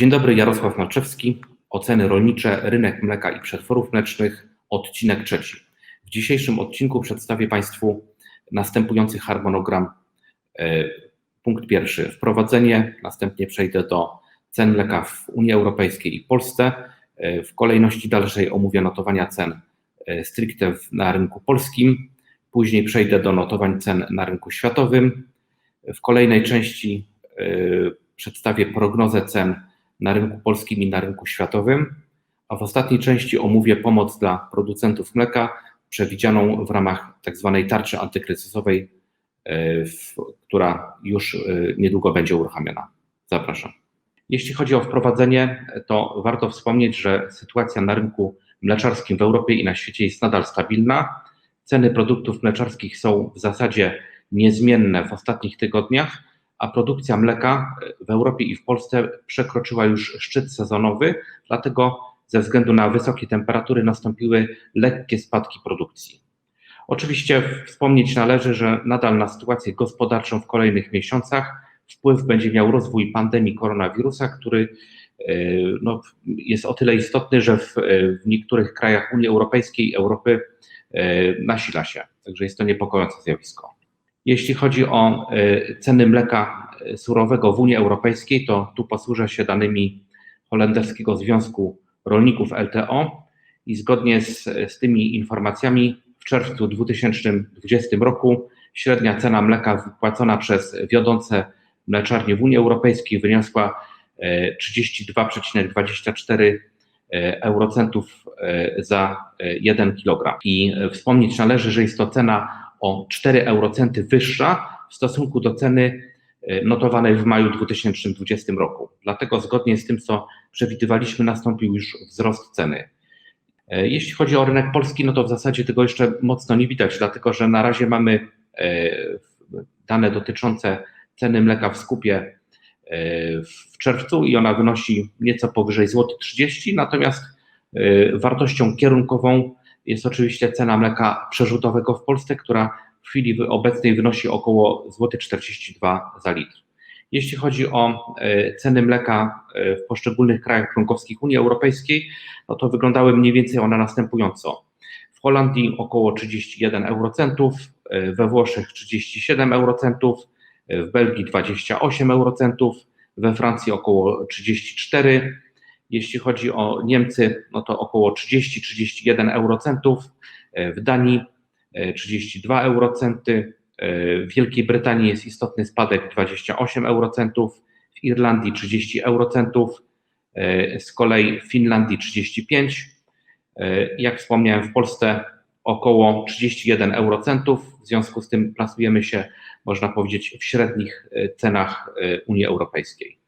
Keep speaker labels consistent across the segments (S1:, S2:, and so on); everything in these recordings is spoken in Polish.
S1: Dzień dobry, Jarosław Malczewski. Oceny rolnicze, rynek mleka i przetworów mlecznych, odcinek trzeci. W dzisiejszym odcinku przedstawię Państwu następujący harmonogram. E, Punkt pierwszy, wprowadzenie, następnie przejdę do cen mleka w Unii Europejskiej i Polsce. E, W kolejności dalszej omówię notowania cen e, stricte na rynku polskim. Później przejdę do notowań cen na rynku światowym. W kolejnej części przedstawię prognozę cen na rynku polskim i na rynku światowym, a w ostatniej części omówię pomoc dla producentów mleka przewidzianą w ramach tzw. tarczy antykryzysowej, e, która już e, niedługo będzie uruchamiana. Zapraszam. Jeśli chodzi o wprowadzenie, to warto wspomnieć, że sytuacja na rynku mleczarskim w Europie i na świecie jest nadal stabilna. Ceny produktów mleczarskich są w zasadzie niezmienne w ostatnich tygodniach, a produkcja mleka w Europie i w Polsce przekroczyła już szczyt sezonowy, dlatego ze względu na wysokie temperatury nastąpiły lekkie spadki produkcji. Oczywiście wspomnieć należy, że nadal na sytuację gospodarczą w kolejnych miesiącach wpływ będzie miał rozwój pandemii koronawirusa, który e, no, jest o tyle istotny, że w, w niektórych krajach Unii Europejskiej Europy e, nasila się. Także jest to niepokojące zjawisko. Jeśli chodzi o e, ceny mleka e, surowego w Unii Europejskiej, to tu posłużę się danymi Holenderskiego Związku Rolników LTO i zgodnie z, z tymi informacjami w czerwcu 2020 roku średnia cena mleka wypłacona przez wiodące mleczarnie w Unii Europejskiej wyniosła e, 32,24 e, eurocentów za e, 1 kg. I wspomnieć należy, że jest to cena o 4 eurocenty wyższa w stosunku do ceny e, notowanej w maju 2020 roku. Dlatego zgodnie z tym, co przewidywaliśmy, nastąpił już wzrost ceny. E, Jeśli chodzi o rynek polski, no to w zasadzie tego jeszcze mocno nie widać, dlatego że na razie mamy e, dane dotyczące ceny mleka w skupie w czerwcu i ona wynosi nieco powyżej złoty 30, natomiast e, wartością kierunkową jest oczywiście cena mleka przerzutowego w Polsce, która w chwili obecnej wynosi około złoty 42 za litr. Jeśli chodzi o e, ceny mleka e, w poszczególnych krajach członkowskich Unii Europejskiej, no to wyglądały mniej więcej one następująco. W Holandii około 31 eurocentów, e, we Włoszech 37 eurocentów, w Belgii 28 eurocentów, we Francji około 34. Jeśli chodzi o Niemcy, no to około 30-31 eurocentów, e, w Danii e, 32 eurocenty, e, w Wielkiej Brytanii jest istotny spadek 28 eurocentów, w Irlandii 30 eurocentów, e, z kolei w Finlandii 35. E, Jak wspomniałem, w Polsce około 31 eurocentów. W związku z tym plasujemy się, można powiedzieć, w średnich e, cenach e, Unii Europejskiej.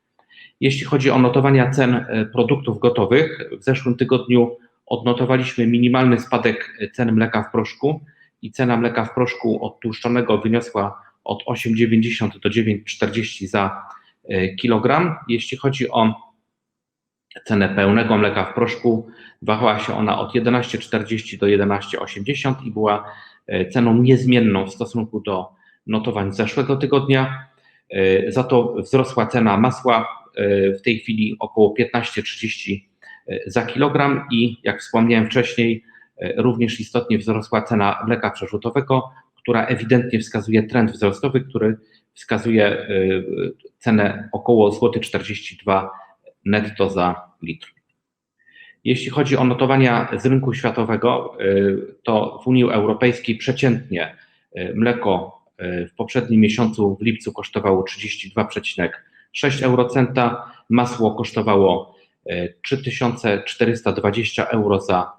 S1: Jeśli chodzi o notowania cen e, produktów gotowych, w zeszłym tygodniu odnotowaliśmy minimalny spadek e, cen mleka w proszku i cena mleka w proszku odtłuszczonego wyniosła od 8,90 do 9,40 za e, kilogram. Jeśli chodzi o cenę pełnego mleka w proszku, wahała się ona od 11,40 do 11,80 i była ceną niezmienną w stosunku do notowań zeszłego tygodnia. Za to wzrosła cena masła w tej chwili około 15,30 za kilogram i jak wspomniałem wcześniej, e, również istotnie wzrosła cena mleka przerzutowego, która ewidentnie wskazuje trend wzrostowy, który wskazuje e, cenę około złoty 42 netto za litr. Jeśli chodzi o notowania z rynku światowego, to w Unii Europejskiej przeciętnie mleko w poprzednim miesiącu w lipcu kosztowało 32,6 eurocenta, masło kosztowało y, 3420 euro za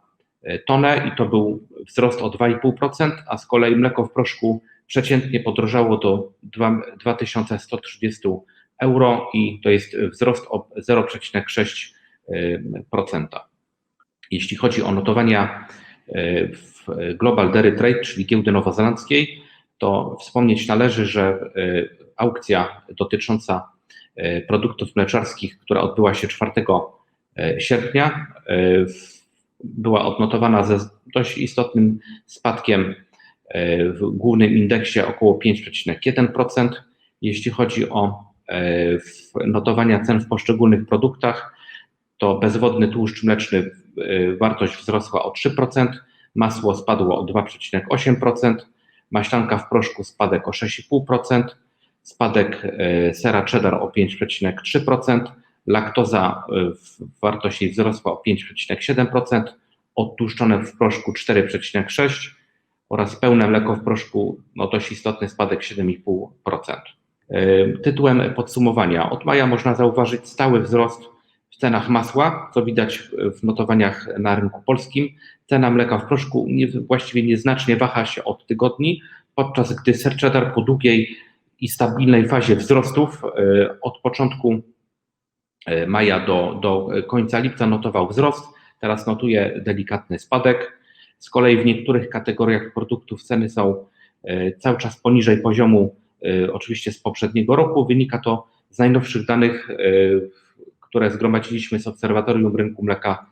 S1: y, tonę i to był wzrost o 2,5%, a z kolei mleko w proszku przeciętnie podrożało do 2 2130 euro i to jest wzrost o 0,6%. Jeśli chodzi o notowania e, w Global Dairy Trade, czyli giełdy nowozelandzkiej, to wspomnieć należy, że e, aukcja dotycząca e, produktów mleczarskich, która odbyła się 4 sierpnia, w- była odnotowana ze dość istotnym spadkiem w głównym indeksie około 5,1%. Jeśli chodzi o notowania cen w poszczególnych produktach, to bezwodny tłuszcz mleczny wartość wzrosła o 3%, masło spadło o 2,8%, maślanka w proszku spadek o 6,5%, spadek sera cheddar o 5,3%, laktoza w wartości wzrosła o 5,7%, odtłuszczone w proszku 4,6% oraz pełne mleko w proszku, no dość istotny spadek 7,5%. Tytułem podsumowania. Od maja można zauważyć stały wzrost w cenach masła, co widać w notowaniach na rynku polskim. Cena mleka w proszku właściwie nieznacznie waha się od tygodni, podczas gdy ser cheddar po długiej i stabilnej fazie wzrostów od początku maja do końca lipca notował wzrost, teraz notuje delikatny spadek. Z kolei w niektórych kategoriach produktów ceny są cały czas poniżej poziomu oczywiście z poprzedniego roku. Wynika to z najnowszych danych, które zgromadziliśmy z Obserwatorium Rynku Mleka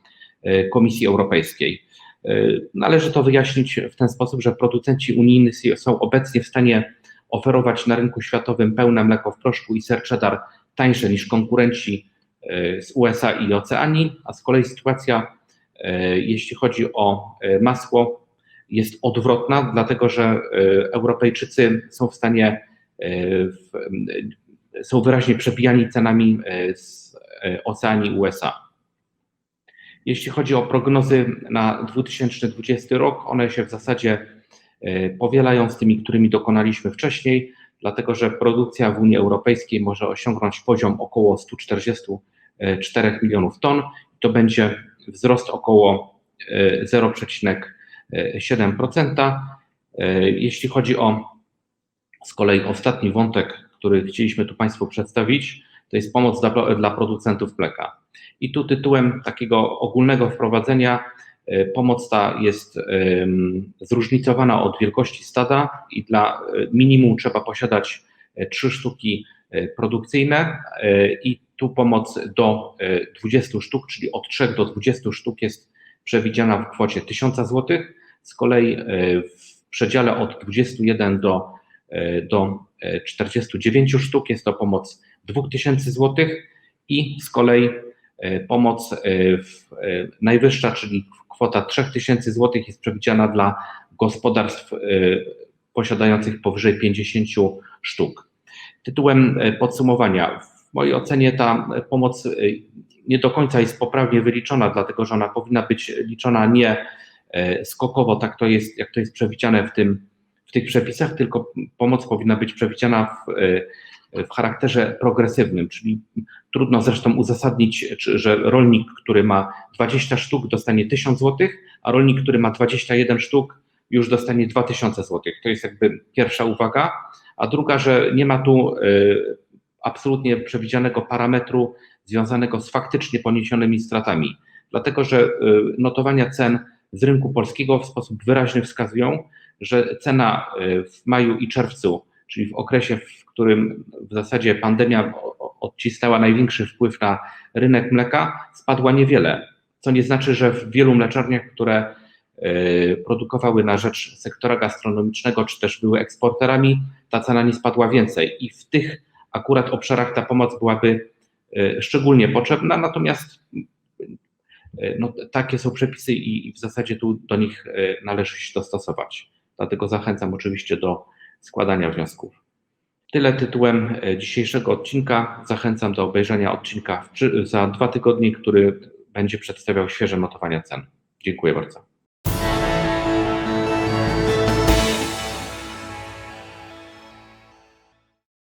S1: Komisji Europejskiej. Należy to wyjaśnić w ten sposób, że producenci unijni są obecnie w stanie oferować na rynku światowym pełne mleko w proszku i ser cheddar tańsze niż konkurenci z USA i Oceanii, a z kolei sytuacja, jeśli chodzi o masło, jest odwrotna, dlatego że Europejczycy są w stanie, są wyraźnie przebijani cenami z Oceanii USA. Jeśli chodzi o prognozy na 2020 rok, one się w zasadzie powielają z tymi, którymi dokonaliśmy wcześniej, dlatego że produkcja w Unii Europejskiej może osiągnąć poziom około 144 milionów ton. To będzie wzrost około 0,7%. Jeśli chodzi o z kolei ostatni wątek, który chcieliśmy tu Państwu przedstawić, to jest pomoc dla producentów mleka. I tu tytułem takiego ogólnego wprowadzenia pomoc ta jest zróżnicowana od wielkości stada i dla minimum trzeba posiadać 3 sztuki produkcyjne i tu pomoc do 20 sztuk, czyli od 3 do 20 sztuk jest przewidziana w kwocie 1000 zł. Z kolei w przedziale od 21 do 49 sztuk jest to pomoc 2000 zł i z kolei pomoc najwyższa, czyli kwota 3000 zł jest przewidziana dla gospodarstw posiadających powyżej 50 sztuk. Tytułem podsumowania. W mojej ocenie ta pomoc nie do końca jest poprawnie wyliczona, dlatego że ona powinna być liczona nie skokowo, tak to jest, jak to jest przewidziane w tych przepisach, tylko pomoc powinna być przewidziana w charakterze progresywnym, czyli trudno zresztą uzasadnić, że rolnik, który ma 20 sztuk dostanie 1000 zł, a rolnik, który ma 21 sztuk już dostanie 2000 zł. To jest jakby pierwsza uwaga, a druga, że nie ma tu absolutnie przewidzianego parametru związanego z faktycznie poniesionymi stratami, dlatego że notowania cen z rynku polskiego w sposób wyraźny wskazują, że cena w maju i czerwcu, czyli w okresie, w którym w zasadzie pandemia odcisnęła największy wpływ na rynek mleka, spadła niewiele, co nie znaczy, że w wielu mleczarniach, które produkowały na rzecz sektora gastronomicznego, czy też były eksporterami, ta cena nie spadła więcej. I w tych akurat obszarach ta pomoc byłaby szczególnie potrzebna, natomiast no, takie są przepisy i w zasadzie tu do nich należy się dostosować. Dlatego zachęcam oczywiście do składania wniosków. Tyle tytułem dzisiejszego odcinka. Zachęcam do obejrzenia odcinka za dwa tygodnie, który będzie przedstawiał świeże notowania cen. Dziękuję bardzo.